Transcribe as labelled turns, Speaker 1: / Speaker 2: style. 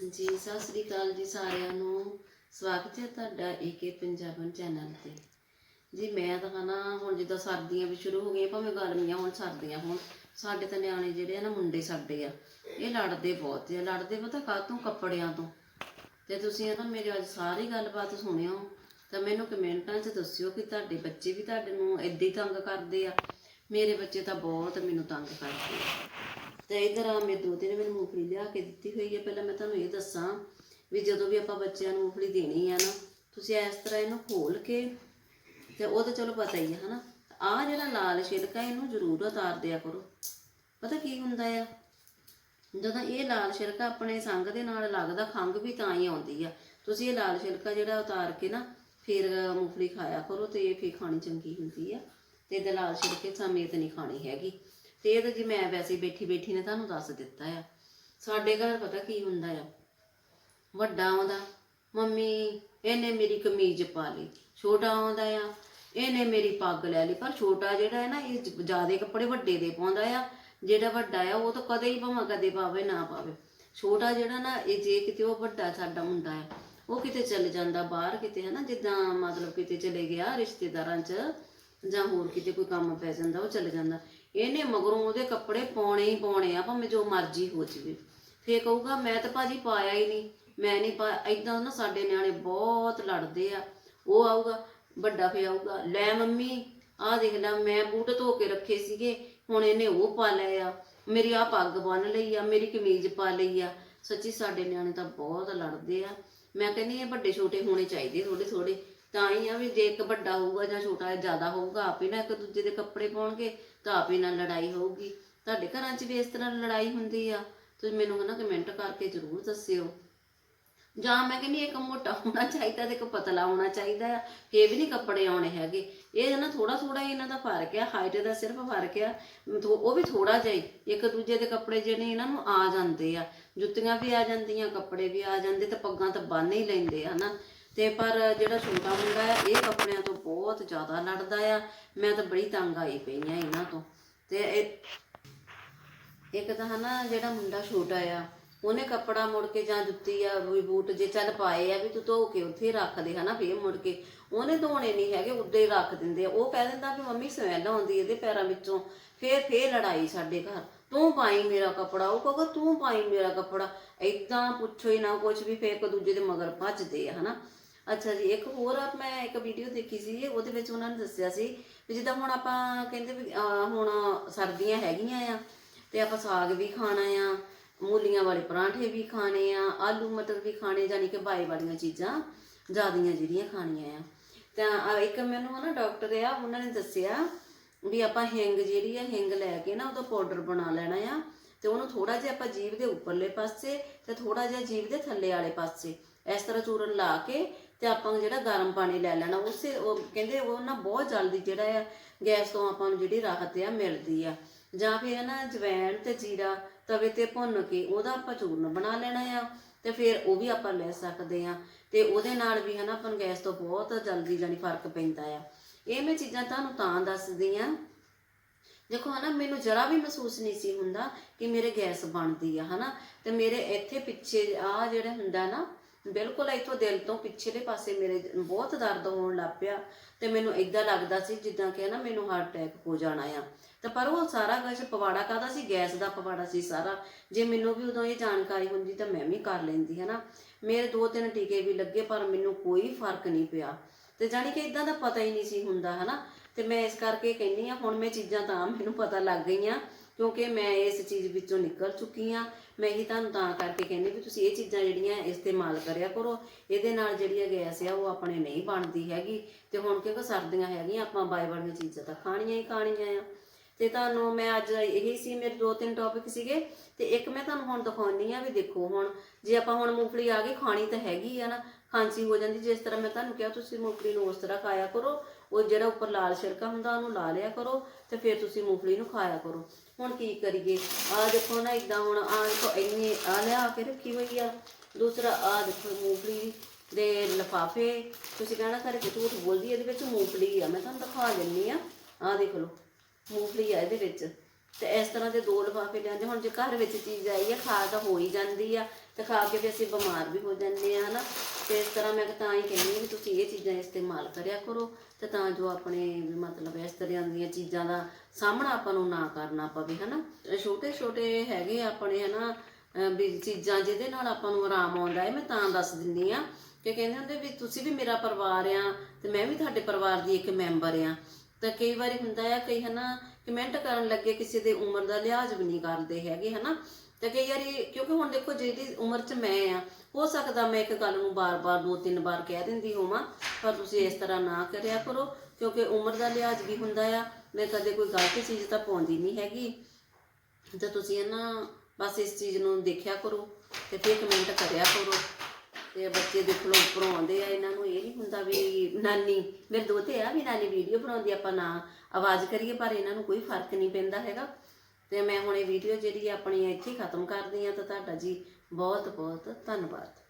Speaker 1: ਜੀ, ਸਤਿ ਸ੍ਰੀ ਅਕਾਲ ਜੀ ਸਾਰਿਆਂ ਨੂੰ। ਸਵਾਗਤ ਹੈ ਤੁਹਾਡਾ ਏਕੇ ਪੰਜਾਬਨ ਚੈਨਲ ਤੇ। ਜੀ, ਮੈਂ ਤਾਂ ਨਾ ਹੁਣ ਜਿੱਦਾਂ ਸਰਦੀਆਂ ਵੀ ਸ਼ੁਰੂ ਹੋ ਗਈਆਂ, ਭਾਵੇਂ ਗਰਮੀਆਂ ਹੁਣ ਸਰਦੀਆਂ ਹੁਣ, ਸਾਡੇ ਤਾਂ ਨਿਆਣੇ ਜਿਹੜੇ ਆ ਨਾ ਮੁੰਡੇ ਸਾਡੇ ਆ, ਇਹ ਲੜਦੇ ਬਹੁਤ ਆ। ਲੜਦੇ ਪਤਾ ਕਾਹਤੋਂ ਕੱਪੜਿਆਂ ਤੋਂ। ਤੇ ਤੁਸੀਂ ਨਾ ਮੇਰੀ ਅੱਜ ਸਾਰੀ ਗੱਲਬਾਤ ਸੁਣਿਓ, ਤਾਂ ਮੈਨੂੰ ਕਮੈਂਟਾਂ 'ਚ ਦੱਸਿਓ ਕਿ ਤੁਹਾਡੇ ਬੱਚੇ ਵੀ ਤੁਹਾਡੇ ਨੂੰ ਏਦਾਂ ਹੀ ਤੰਗ ਕਰਦੇ ਆ। ਮੇਰੇ ਬੱਚੇ ਤਾਂ ਬਹੁਤ ਮੈਨੂੰ ਤੰਗ ਕਰਦੇ ਆ। ਤੇ ਇਧਰ ਆ ਮੇਰੇ ਦੋ ਤਿੰਨ ਮੈਨੂੰ ਮੂੰਗਫਲੀ ਲਿਆ ਕੇ ਦਿੱਤੀ ਹੋਈ ਹੈ। ਪਹਿਲਾਂ ਮੈਂ ਤੁਹਾਨੂੰ ਇਹ ਦੱਸਾਂ ਵੀ ਜਦੋਂ ਵੀ ਆਪਾਂ ਬੱਚਿਆਂ ਨੂੰ ਮੂੰਗਫਲੀ ਦੇਣੀ ਆ ਨਾ, ਤੁਸੀਂ ਇਸ ਤਰ੍ਹਾਂ ਇਹਨੂੰ ਖੋਲ ਕੇ ਤੇ ਉਹ ਤਾਂ ਚਲੋ ਪਤਾ ਹੀ ਹੈ ਹਨਾ? ਆ ਜਿਹੜਾ ਲਾਲ ਛਿਲਕਾ ਇਹਨੂੰ ਜ਼ਰੂਰ ਉਤਾਰ ਦਿਆ ਕਰੋ। ਪਤਾ ਕੀ ਹੁੰਦਾ ਆ? ਜਦੋਂ ਇਹ ਲਾਲ ਛਿਲਕਾ ਆਪਣੇ ਸੰਗ ਦੇ ਨਾਲ ਲੱਗਦਾ ਖੰਗ ਵੀ ਤਾਂ ਹੀ ਆਉਂਦੀ ਆ। ਤੁਸੀਂ ਇਹ ਲਾਲ ਛਿਲਕਾ ਜਿਹੜਾ ਉਤਾਰ ਕੇ ਨਾ, ਫਿਰ ਮੂੰਗਫਲੀ ਖਾਇਆ ਕਰੋ ਤੇ ਇਹ ਫਿਰ ਖਾਣੀ ਚੰਗੀ ਹੁੰਦੀ ਆ। ਤੇ ਇਹਦੇ ਲਾਲ ਛਿਲਕੇ ਸਮੇਤ ਨਹੀਂ ਖਾਣੀ ਹੈਗੀ। ਤੇ ਇਹ ਤਾਂ ਜੀ ਮੈਂ ਵੈਸੇ ਬੈਠੀ ਬੈਠੀ ਨੇ ਤੁਹਾਨੂੰ ਦੱਸ ਦਿੱਤਾ ਆ। ਸਾਡੇ ਘਰ ਪਤਾ ਕੀ ਹੁੰਦਾ ਆ? ਵੱਡਾ ਆਉਂਦਾ, ਮੰਮੀ, ਇਹਨੇ ਮੇਰੀ ਕਮੀਜ਼ ਪਾ ਲਈ, ਛੋਟਾ ਆਉਂਦਾ ਆ, ਇਹਨੇ ਮੇਰੀ ਪੱਗ ਲੈ ਲਈ, ਪਰ ਛੋਟਾ ਜਿਹੜਾ ਹੈ ਨਾ, ਇਹ ਜਿਆਦੇ ਕੱਪੜੇ ਵੱਡੇ ਦੇ ਪਾਉਂਦਾ ਆ, ਜਿਹੜਾ ਵੱਡਾ ਆ, ਉਹ ਤਾਂ ਕਦੇ ਹੀ ਭਾਵੇਂ ਕਦੇ ਪਾਵੇ, ਨਾ ਪਾਵੇ। ਛੋਟਾ ਜਿਹੜਾ ਨਾ, ਇਹ ਜੇ ਕਿਤੇ ਉਹ ਵੱਡਾ ਸਾਡਾ ਮੁੰਡਾ ਆ, ਉਹ ਕਿਤੇ ਚਲੇ ਜਾਂਦਾ ਬਾਹਰ ਕਿਤੇ, ਹੈ ਨਾ, ਜਿੱਦਾਂ ਮਤਲਬ ਕਿਤੇ ਚਲੇ ਗਿਆ ਰਿਸ਼ਤੇਦਾਰਾਂ 'ਚ ਜਾਂ ਹੋਰ ਕਿਤੇ ਕੋਈ ਕੰਮ ਪੈ ਜਾਂਦਾ, ਉਹ ਚਲੇ ਜਾਂਦਾ। ਇਹਨੇ ਮਗਰੋਂ ਉਹਦੇ ਕੱਪੜੇ ਪਾਉਣੇ ਹੀ ਪਾਉਣੇ ਆ, ਭਾਵੇਂ ਜੋ ਮਰਜ਼ੀ ਹੋ ਜਵੇ। ਫੇਰ ਕਹੂਗਾ, ਮੈਂ ਤਾਂ ਭਾਜੀ ਪਾਇਆ ਹੀ ਨਹੀਂ। ਮੈਂ ਨਹੀਂ ਪਾ ਇਦਾਂ ਨਾ ਸਾਡੇ ਨਿਆਣੇ ਬਹੁਤ ਲੜਦੇ ਆ। ਉਹ ਆਊਗਾ, ਵੱਡਾ ਫੇ ਆਊਗਾ, ਲੈ ਮੰਮੀ, ਆਹ ਦੇਖ ਲੈ, ਮੈਂ ਬੂਟ ਧੋ ਕੇ ਰੱਖੇ ਸੀਗੇ, ਹੁਣ ਇਹਨੇ ਉਹ ਪਾ ਲਿਆ ਆ। ਮੇਰੀ ਆ ਪੱਗ ਬੰਨ ਲਈ ਆ, ਮੇਰੀ ਕਮੀਜ਼ ਪਾ ਲਈ ਆ। ਸੱਚੀ ਸਾਡੇ ਨਿਆਣੇ ਤਾਂ ਬਹੁਤ ਲੜਦੇ ਆ। ਮੈਂ ਕਹਿੰਦੀ ਇਹ ਵੱਡੇ ਛੋਟੇ ਹੋਣੇ ਚਾਹੀਦੇ ਥੋੜੇ ਥੋੜੇ ਤਾਂ ਹੀ ਆ ਵੀ ਜੇ ਇੱਕ ਵੱਡਾ ਹੋਊਗਾ ਜਾਂ ਛੋਟਾ ਜ਼ਿਆਦਾ ਹੋਊਗਾ ਹੀ ਨਾ ਇੱਕ ਦੂਜੇ ਦੇ ਕੱਪੜੇ ਪਾਉਣਗੇ ਤਾਂ ਆਪ ਹੀ ਨਾਲ ਲੜਾਈ ਹੋਊਗੀ। ਤੁਹਾਡੇ ਘਰਾਂ 'ਚ ਵੀ ਇਸ ਤਰ੍ਹਾਂ ਲੜਾਈ ਹੁੰਦੀ ਆ? ਤੁਸੀਂ ਮੈਨੂੰ ਹਨਾ ਕਮੈਂਟ ਕਰਕੇ ਜ਼ਰੂਰ ਦੱਸਿਓ। ਜਾਂ ਮੈਂ ਕਹਿੰਦੀ ਇੱਕ ਮੋਟਾ ਹੋਣਾ ਚਾਹੀਦਾ ਤੇ ਇੱਕ ਪਤਲਾ ਹੋਣਾ ਚਾਹੀਦਾ ਆ। ਇਹ ਵੀ ਨਹੀਂ ਕੱਪੜੇ ਆਉਣੇ ਹੈਗੇ। ਇਹ ਨਾ ਥੋੜਾ ਥੋੜਾ ਇਹਨਾਂ ਦਾ ਫ਼ਰਕ ਆ ਹਾਈਟ ਦਾ ਸਿਰਫ ਫ਼ਰਕ ਆ। ਉਹ ਵੀ ਥੋੜਾ ਜਿਹਾ ਇੱਕ ਦੂਜੇ ਦੇ ਕੱਪੜੇ ਜਿਹੜੇ ਇਹਨਾਂ ਨੂੰ ਆ ਜਾਂਦੇ ਆ। ਜੁੱਤੀਆਂ ਵੀ ਆ ਜਾਂਦੀਆਂ, ਕੱਪੜੇ ਵੀ ਆ ਜਾਂਦੇ, ਤੇ ਪੱਗਾਂ ਤਾਂ ਬੰਨ ਹੀ ਲੈਂਦੇ ਆ ਹਨਾ ਤੇ ਪਰ ਜਿਹੜਾ ਛੋਟਾ ਮੁੰਡਾ ਆ, ਇਹ ਕੱਪੜਿਆਂ ਤੋਂ ਬਹੁਤ ਜ਼ਿਆਦਾ ਲੜਦਾ ਆ। ਮੈਂ ਤਾਂ ਬੜੀ ਤੰਗ ਆਈ ਪਈ ਆ ਇਹਨਾਂ ਤੋਂ। ਤੇ ਇੱਕ ਤਾਂ ਹਨਾ, ਜਿਹੜਾ ਮੁੰਡਾ ਛੋਟਾ ਆ, ਉਹਨੇ ਕੱਪੜਾ ਮੁੜ ਕੇ ਜਾਂ ਜੁੱਤੀ ਆ, ਵੀ ਬੂਟ ਜੇ ਚੱਲ ਪਾਏ ਆ, ਵੀ ਤੂੰ ਧੋ ਕੇ ਉੱਥੇ ਰੱਖ ਦੇ ਹਨਾ, ਫੇਰ ਮੁੜ ਕੇ। ਉਹਨੇ ਧੋਣੇ ਨਹੀਂ ਹੈਗੇ, ਉੱਦੇ ਹੀ ਰੱਖ ਦਿੰਦੇ ਆ। ਉਹ ਕਹਿ ਦਿੰਦਾ ਵੀ ਮੰਮੀ ਸਮੈਲ ਆਉਂਦੀ ਇਹਦੇ ਪੈਰਾਂ ਵਿੱਚੋਂ। ਫੇਰ ਫੇਰ ਲੜਾਈ ਸਾਡੇ ਘਰ। ਤੂੰ ਪਾਈ ਮੇਰਾ ਕੱਪੜਾ। ਉਹ ਕਹੂਗਾ, ਤੂੰ ਪਾਈ ਮੇਰਾ ਕੱਪੜਾ। ਏਦਾਂ ਪੁੱਛੋ ਹੀ ਨਾ ਕੁਝ ਵੀ, ਫੇਰ ਇੱਕ ਦੂਜੇ ਦੇ ਮਗਰ ਭੱਜਦੇ ਆ, ਹਨਾ। ਅੱਛਾ ਜੀ, ਇੱਕ ਹੋਰ ਆ ਮੈਂ ਇੱਕ ਵੀਡੀਓ ਦੇਖੀ ਸੀ, ਉਹਦੇ ਵਿੱਚ ਉਹਨਾਂ ਨੇ ਦੱਸਿਆ ਸੀ ਵੀ ਜਿੱਦਾਂ ਹੁਣ ਆਪਾਂ ਕਹਿੰਦੇ ਵੀ, ਅਹ ਹੁਣ ਸਰਦੀਆਂ ਹੈਗੀਆਂ ਆ ਤੇ ਆਪਾਂ ਸਾਗ ਵੀ ਖਾਣਾ ਆ, ਮੂਲੀਆਂ ਵਾਲੇ ਪਰਾਂਠੇ ਵੀ ਖਾਣੇ ਆ, ਆਲੂ ਮਟਰ ਵੀ ਖਾਣੇ ਜਾਨੀ ਕਿ ਬਾਈ ਵਾਲੀਆਂ ਚੀਜ਼ਾਂ ਜ਼ਿਆਦੀਆਂ ਜਿਹੜੀਆਂ ਖਾਣੀਆਂ ਆ। ਤਾਂ ਇੱਕ ਮੈਨੂੰ ਨਾ ਡਾਕਟਰ ਆ, ਉਹਨਾਂ ਨੇ ਦੱਸਿਆ ਵੀ ਆਪਾਂ ਹਿੰਗ ਜਿਹੜੀ ਆ, ਹਿੰਗ ਲੈ ਕੇ ਨਾ ਉਹਦਾ ਪਾਊਡਰ ਬਣਾ ਲੈਣਾ ਆ ਤੇ ਉਹਨੂੰ ਥੋੜਾ ਜਿਹਾ ਆਪਾਂ ਜੀਭ ਦੇ ਉੱਪਰਲੇ ਪਾਸੇ ਤੇ ਥੋੜਾ ਜਿਹਾ ਜੀਭ ਦੇ ਥੱਲੇ ਵਾਲੇ ਪਾਸੇ ਇਸ ਤਰ੍ਹਾਂ ਚੂਰਨ ਲਾ ਕੇ ਤੇ ਆਪਾਂ ਜਿਹੜਾ ਗਰਮ ਪਾਣੀ ਲੈ ਲੈਣਾ, ਉਸੇ ਉਹ ਕਹਿੰਦੇ ਉਹ ਨਾ ਬਹੁਤ ਜਲਦੀ ਜਿਹੜਾ ਆ, ਗੈਸ ਤੋਂ ਆਪਾਂ ਨੂੰ ਜਿਹੜੀ ਰਾਹਤ ਆ ਮਿਲਦੀ ਆ। ਜਾਂ ਫਿਰ ਨਾ ਜਵੈਣ ਤੇ ਜੀਰਾ, ਤਵੇ ਤੇ ਭੁੰਨ ਕੇ ਉਹਦਾ ਆਪਾਂ ਚੂਰਨ ਬਣਾ ਲੈਣਾ ਆ, ਤੇ ਫਿਰ ਉਹ ਵੀ ਆਪਾਂ ਲੈ ਸਕਦੇ ਆ। ਤੇ ਉਹਦੇ ਨਾਲ ਵੀ ਹਨਾ ਆਪਾਂ ਨੂੰ ਗੈਸ ਤੋਂ ਬਹੁਤ ਜਲਦੀ ਜਾਨੀ ਫ਼ਰਕ ਪੈਂਦਾ ਆ। ਇਹ ਮੈਂ ਚੀਜ਼ਾਂ ਤੁਹਾਨੂੰ ਤਾਂ ਦੱਸਦੀ ਆ। ਦੇਖੋ ਹਨਾ, ਮੈਨੂੰ ਜਰਾ ਵੀ ਮਹਿਸੂਸ ਨਹੀਂ ਸੀ ਹੁੰਦਾ ਕਿ ਮੇਰੇ ਗੈਸ ਬਣਦੀ ਆ, ਹਨਾ। ਤੇ ਮੇਰੇ ਇੱਥੇ ਪਿੱਛੇ ਆ ਜਿਹੜਾ ਹੁੰਦਾ ਨਾ ਬਿਲਕੁਲ ਇੱਥੋਂ ਦਿਲ ਤੋਂ ਪਿਛਲੇ ਪਾਸੇ ਮੇਰੇ ਬਹੁਤ ਦਰਦ ਹੋਣ ਲੱਗ ਪਿਆ ਤੇ ਮੈਨੂੰ ਇਦਾਂ ਲੱਗਦਾ ਸੀ ਜਿੱਦਾਂ ਕਿ ਨਾ ਮੈਨੂੰ ਹਾਰਟ ਅਟੈਕ ਹੋ ਜਾਣਾ ਆ। ਤੇ ਪਰ ਉਹ ਸਾਰਾ ਕੁਝ ਪਵਾੜਾ ਕਾਦਾ ਸੀ? ਗੈਸ ਦਾ ਪਵਾੜਾ ਸੀ ਸਾਰਾ। ਜੇ ਮੈਨੂੰ ਵੀ ਉਦੋਂ ਇਹ ਜਾਣਕਾਰੀ ਹੁੰਦੀ ਤਾਂ ਮੈਂ ਵੀ ਕਰ ਲੈਂਦੀ, ਹਨਾ। ਮੇਰੇ ਦੋ ਤਿੰਨ ਟੀਕੇ ਵੀ ਲੱਗੇ ਪਰ ਮੈਨੂੰ ਕੋਈ ਫ਼ਰਕ ਨਹੀਂ ਪਿਆ। ਤੇ ਜਾਣੀ ਕਿ ਇਦਾਂ ਦਾ ਪਤਾ ਹੀ ਨਹੀਂ ਸੀ ਹੁੰਦਾ, ਹਨਾ? ਤੇ ਮੈਂ ਇਸ ਕਰਕੇ ਕਹਿੰਨੀ ਆ ਹੁਣ ਮੈਂ ਚੀਜ਼ਾਂ ਤਾਂ ਮੈਨੂੰ ਪਤਾ ਲੱਗ ਗਈਆਂ, ਕਿਉਂਕਿ ਮੈਂ ਇਸ ਚੀਜ਼ ਵਿੱਚੋਂ ਨਿਕਲ ਚੁੱਕੀ ਆ ਮੈਂ ਹੀ ਤੁਹਾਨੂੰ ਤਾਂ ਕਰਕੇ ਕਹਿੰਦੀ ਵੀ ਤੁਸੀਂ ਇਹ ਚੀਜ਼ਾਂ ਜਿਹੜੀਆਂ ਇਸਤੇਮਾਲ ਕਰਿਆ ਕਰੋ। ਇਹਦੇ ਨਾਲ ਜਿਹੜੀ ਹੈ ਗੈਸ ਆ ਉਹ ਆਪਣੇ ਨਹੀਂ ਬਣਦੀ ਹੈਗੀ। ਤੇ ਹੁਣ ਕਿਉਂਕਿ ਸਰਦੀਆਂ ਹੈਗੀਆਂ, ਆਪਾਂ ਬਾਈ ਵਾਲੀਆਂ ਚੀਜ਼ਾਂ ਤਾਂ ਖਾਣੀਆਂ ਹੀ ਖਾਣੀਆਂ ਆ। ਤੇ ਤੁਹਾਨੂੰ ਮੈਂ ਅੱਜ ਇਹੀ ਸੀ, ਮੇਰੇ ਦੋ ਤਿੰਨ ਟੌਪਿਕ ਸੀਗੇ, ਤੇ ਇੱਕ ਮੈਂ ਤੁਹਾਨੂੰ ਹੁਣ ਦਿਖਾਉਣੀ ਆ ਵੀ ਦੇਖੋ ਹੁਣ, ਜੇ ਆਪਾਂ ਹੁਣ ਮੂੰਗਫਲੀ ਆ ਗਈ, ਖਾਣੀ ਤਾਂ ਹੈਗੀ ਆ ਨਾ, ਖਾਂਸੀ ਹੋ ਜਾਂਦੀ, ਜਿਸ ਤਰ੍ਹਾਂ ਮੈਂ ਤੁਹਾਨੂੰ ਕਿਹਾ ਤੁਸੀਂ ਮੂੰਗਫਲੀ ਨੂੰ ਉਸ ਤਰ੍ਹਾਂ ਖਾਇਆ ਕਰੋ, ਉਹ ਜਿਹੜਾ ਉੱਪਰ ਲਾਲ ਛਿਲਕਾ ਹੁੰਦਾ ਉਹਨੂੰ ਲਾ ਲਿਆ ਕਰੋ, ਤੇ ਫਿਰ ਤੁਸੀਂ ਮੂੰਗਫਲੀ ਨੂੰ ਖਾਇਆ ਕਰੋ। ਹੁਣ ਕੀ ਕਰੀਏ? ਆ ਦੇਖੋ ਨਾ ਇਦਾਂ ਹੁਣ ਆ ਦੇਖੋ, ਇੰਨੀ ਆ ਲਿਆ ਕੇ ਰੱਖੀ ਹੋਈ ਆ। ਦੂਸਰਾ ਆ ਦੇਖੋ ਮੂੰਗਫਲੀ ਦੇ ਲਫਾਫੇ, ਤੁਸੀਂ ਕਹਿਣਾ ਘਰੇ ਕਿ ਝੂਠ ਬੋਲਦੀ ਇਹਦੇ ਵਿੱਚ ਮੂੰਗਫਲੀ ਆ, ਮੈਂ ਤੁਹਾਨੂੰ ਦਿਖਾ ਦਿੰਨੀ ਆ। ਆ ਦੇਖ ਲਓ। ਮੂੰਗਫਲੀ ਆ ਇਹਦੇ ਵਿੱਚ। ਤੇ ਇਸ ਤਰ੍ਹਾਂ ਦੇ ਦੋ ਲਿਫਾਫੇ ਲਿਆਂਦੇ। ਹੁਣ ਜੇ ਘਰ ਵਿੱਚ ਚੀਜ਼ ਆਈ ਆ, ਖਾ ਤਾਂ ਹੋ ਹੀ ਜਾਂਦੀ ਆ ਤੇ ਖਾ ਕੇ ਵੀ ਅਸੀਂ ਬਿਮਾਰ ਵੀ ਹੋ ਜਾਂਦੇ ਆ, ਹਨਾ। ਤੇ ਇਸ ਤਰ੍ਹਾਂ ਮੈਂ ਤਾਂ ਹੀ ਕਹਿੰਦੀ ਵੀ ਤੁਸੀਂ ਇਹ ਚੀਜ਼ਾਂ ਇਸਤੇਮਾਲ ਕਰਿਆ ਕਰੋ ਤੇ ਤਾਂ ਜੋ ਆਪਣੇ ਮਤਲਬ ਇਸ ਤਰ੍ਹਾਂ ਦੀਆਂ ਚੀਜ਼ਾਂ ਦਾ ਸਾਹਮਣਾ ਆਪਾਂ ਨੂੰ ਨਾ ਕਰਨਾ ਪਵੇ, ਹਨਾ। ਛੋਟੇ ਛੋਟੇ ਹੈਗੇ ਆਪਣੇ, ਹਨਾ ਵੀ ਚੀਜ਼ਾਂ ਜਿਹਦੇ ਨਾਲ ਆਪਾਂ ਨੂੰ ਆਰਾਮ ਆਉਂਦਾ ਹੈ, ਮੈਂ ਤਾਂ ਦੱਸ ਦਿੰਦੀ ਆ ਕਿ ਕਹਿੰਦੇ ਹੁੰਦੇ ਵੀ ਤੁਸੀਂ ਵੀ ਮੇਰਾ ਪਰਿਵਾਰ ਆ ਤੇ ਮੈਂ ਵੀ ਤੁਹਾਡੇ ਪਰਿਵਾਰ ਦੀ ਇੱਕ ਮੈਂਬਰ ਆ। ਤਾਂ ਕਈ ਵਾਰੀ ਹੁੰਦਾ ਆ ਕਈ ਹਨਾ ਕਮੈਂਟ ਕਰਨ ਲੱਗੇ ਕਿਸੇ ਦੇ ਉਮਰ ਦਾ ਲਿਹਾਜ਼ ਵੀ ਨਹੀਂ ਕਰਦੇ ਹੈਗੇ ਹਨਾ। ਤੇ ਕਈ ਵਾਰੀ ਕਿਉਂਕਿ ਹੁਣ ਦੇਖੋ ਜਿਹੜੀ ਉਮਰ 'ਚ ਮੈਂ ਆ, ਹੋ ਸਕਦਾ ਮੈਂ ਇੱਕ ਗੱਲ ਨੂੰ ਬਾਰ-ਬਾਰ, ਦੋ ਤਿੰਨ ਵਾਰ ਕਹਿ ਦਿੰਦੀ ਹੋਵਾਂ, ਪਰ ਤੁਸੀਂ ਇਸ ਤਰ੍ਹਾਂ ਨਾ ਕਰਿਆ ਕਰੋ, ਕਿਉਂਕਿ ਉਮਰ ਦਾ ਲਿਹਾਜ਼ ਵੀ ਹੁੰਦਾ ਆ, ਮੈਂ ਕਦੇ ਕੋਈ ਗਲਤ ਚੀਜ਼ ਤਾਂ ਪਾਉਂਦੀ ਨਹੀਂ ਹੈਗੀ। ਤੇ ਤੁਸੀਂ ਇਹ ਨਾ ਬਸ ਇਸ ਚੀਜ਼ ਨੂੰ ਦੇਖਿਆ ਕਰੋ ਤੇ ਫਿਰ ਕਮੈਂਟ ਕਰਿਆ ਕਰੋ। ਤੇ ਬੱਚੇ ਦੇਖ ਲਓ ਉੱਪਰੋਂ ਆਉਂਦੇ ਆ, ਇਹਨਾਂ ਨੂੰ ਇਹ ਨਹੀਂ ਹੁੰਦਾ ਵੀ ਨਾਨੀ, ਮੇਰੇ ਦੋਤੇ ਆ ਵੀ ਨਾਨੀ ਵੀਡੀਓ ਬਣਾਉਂਦੀ ਆਪਾਂ ਨਾ, ਆਵਾਜ਼ ਕਰੀਏ ਪਰ ਇਹਨਾਂ ਨੂੰ ਕੋਈ ਫ਼ਰਕ ਨਹੀਂ ਪੈਂਦਾ ਹੈਗਾ। ਤੇ ਮੈਂ ਹੁਣ ਇਹ ਵੀਡੀਓ ਜਿਹੜੀ ਆਪਣੀ ਇੱਥੇ ਹੀ ਖਤਮ ਕਰਦੀ ਆ ਤਾਂ ਤੁਹਾਡਾ ਜੀ ਬਹੁਤ ਬਹੁਤ ਧੰਨਵਾਦ।